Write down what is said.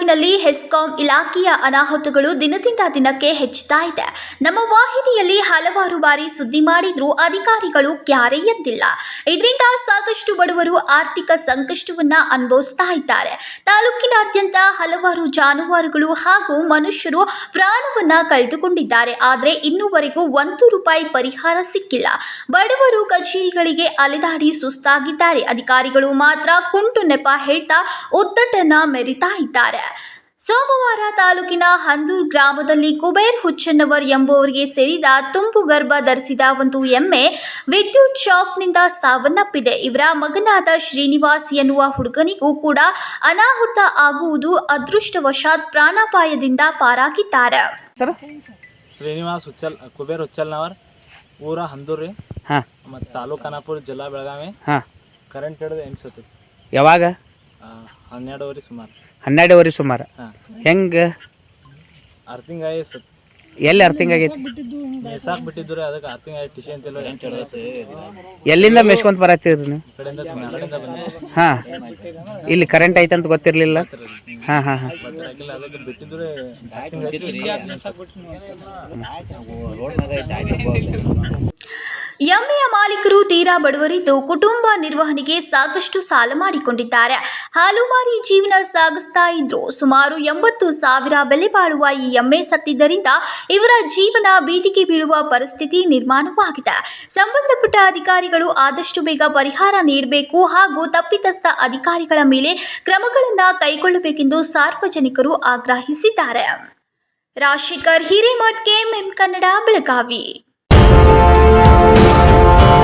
ರಾಜ್ಯದಲ್ಲಿ ಹೆಸ್ಕಾಂ ಇಲಾಖೆಯ ಅನಾಹುತಗಳು ದಿನದಿಂದ ದಿನಕ್ಕೆ ಹೆಚ್ಚುತ್ತಾ ಇದೆ. ನಮ್ಮ ವಾಹಿನಿಯಲ್ಲಿ ಹಲವಾರು ಬಾರಿ ಸುದ್ದಿ ಮಾಡಿದ್ರೂ ಅಧಿಕಾರಿಗಳು ಕ್ಯಾರೆ ಎದ್ದಿಲ್ಲ ಇದರಿಂದ ಸಾಕಷ್ಟು ಬಡವರು ಆರ್ಥಿಕ ಸಂಕಷ್ಟವನ್ನ ಅನುಭವಿಸ್ತಾ ಇದ್ದಾರೆ. ತಾಲೂಕಿನಾದ್ಯಂತ ಹಲವಾರು ಜಾನುವಾರುಗಳು ಹಾಗೂ ಮನುಷ್ಯರು ಪ್ರಾಣವನ್ನ ಕಳೆದುಕೊಂಡಿದ್ದಾರೆ. ಆದರೆ ಇನ್ನೂವರೆಗೂ ಒಂದು ರೂಪಾಯಿ ಪರಿಹಾರ ಸಿಕ್ಕಿಲ್ಲ. ಬಡವರು ಕಚೇರಿಗಳಿಗೆ ಅಲೆದಾಡಿ ಸುಸ್ತಾಗಿದ್ದಾರೆ. ಅಧಿಕಾರಿಗಳು ಮಾತ್ರ ಕುಂಟು ನೆಪ ಹೇಳ್ತಾ ಒದ್ದಟನ ಮೆರಿತಾ ಇದ್ದಾರೆ. ಸೋಮವಾರ ತಾಲೂಕಿನ ಹಂದೂರ್ ಗ್ರಾಮದಲ್ಲಿ ಕುಬೇರ್ ಹುಚ್ಚನ್ನವರ್ ಎಂಬುವರಿಗೆ ಸೇರಿದ ತುಂಬು ಗರ್ಭ ಧರಿಸಿದ ಒಂದು ಎಮ್ಮೆ ವಿದ್ಯುತ್ ಶಾಕ್ನಿಂದ ಸಾವನ್ನಪ್ಪಿದೆ. ಇವರ ಮಗನಾದ ಶ್ರೀನಿವಾಸ್ ಎನ್ನುವ ಹುಡುಗನಿಗೂ ಕೂಡ ಅನಾಹುತ ಆಗುವುದು ಅದೃಷ್ಟವಶಾತ್ ಪ್ರಾಣಾಪಾಯದಿಂದ ಪಾರಾಗಿದ್ದಾರೆ. ಶ್ರೀನಿವಾಸ್ ಹುಚ್ಚಲ್ ಕುಬೇರ್ ಹುಚ್ಚಲ್ನವರ್ ಊರ ಹಂದೂರ್ ರೀ. ಮತ್ತು ತಾಲೂಕು ಖಾನಾಪುರ ಜಿಲ್ಲಾ ಬೆಳಗಾವಿ. ಹಾಂ. ಕರೆಂಟ್ ಹಿಡಿದು ಎಮ್ಸತ್ತು ಯಾವಾಗ? ಹನ್ನೆರಡುವರೆ ಸುಮಾರು. ಹನ್ನೆರಡುವರೆ ಸುಮಾರು. ಹೆಂಗೆ? ಅರ್ತಿಂಗ್ ಆಗಿ ಸತ್ ಎಲ್ಲಿ ಅರ್ಥಿಂಗ್ ಆಗೈತಿ? ಮೇಸಾಕ್ ಬಿಟ್ಟಿದ್ರು ಅದಕ್ಕೆ ಅರ್ತಿಂಗ್ ಆಗಿ ಟಿಶಿ ಅಂತಿಲ್ಲ ಎಂಟು ಹಿಡಿದು ಎಲ್ಲಿಂದ ಮೆಸ್ಕೊಂತ ಬರತ್ತೀರಿ ನೀವು? ಹಾ ಕಡೆಯಿಂದ ಕಡೆಯಿಂದ ಬಂದೆ. ಹಾಂ. ಇಲ್ಲಿ ಕರೆಂಟ್ ಐತಂತ ಗೊತ್ತಿರಲಿಲ್ಲ? ಹಾ ಹಾ ಹಾ. ಹಾಕಿಲ್ಲ ಅದಕ್ಕೆ ಬಿಟ್ಟಿದ್ದು ರೀ ಅರ್ತಿಂಗ್ ಎಮ್ಮೆಯ ಮಾಲೀಕರು ತೀರಾ ಬಡವರಿದ್ದು ಕುಟುಂಬ ನಿರ್ವಹಣೆಗೆ ಸಾಕಷ್ಟು ಸಾಲ ಮಾಡಿಕೊಂಡಿದ್ದಾರೆ. ಹಾಲು ಮಾರಿ ಜೀವನ ಸಾಗಿಸ್ತಾ ಇದ್ರು. ಸುಮಾರು ಎಂಬತ್ತು ಸಾವಿರ ಬೆಲೆ ಬಾಳುವ ಈ ಎಮ್ಮೆ ಸತ್ತಿದ್ದರಿಂದ ಇವರ ಜೀವನ ಬೀದಿಗೆ ಬೀಳುವ ಪರಿಸ್ಥಿತಿ ನಿರ್ಮಾಣವಾಗಿದೆ. ಸಂಬಂಧಪಟ್ಟ ಅಧಿಕಾರಿಗಳು ಆದಷ್ಟು ಬೇಗ ಪರಿಹಾರ ನೀಡಬೇಕು ಹಾಗೂ ತಪ್ಪಿತಸ್ಥ ಅಧಿಕಾರಿಗಳ ಮೇಲೆ ಕ್ರಮಗಳನ್ನು ಕೈಗೊಳ್ಳಬೇಕೆಂದು ಸಾರ್ವಜನಿಕರು ಆಗ್ರಹಿಸಿದ್ದಾರೆ. Rashikar Hiremath KMM Kannada Belagavi. Thank you.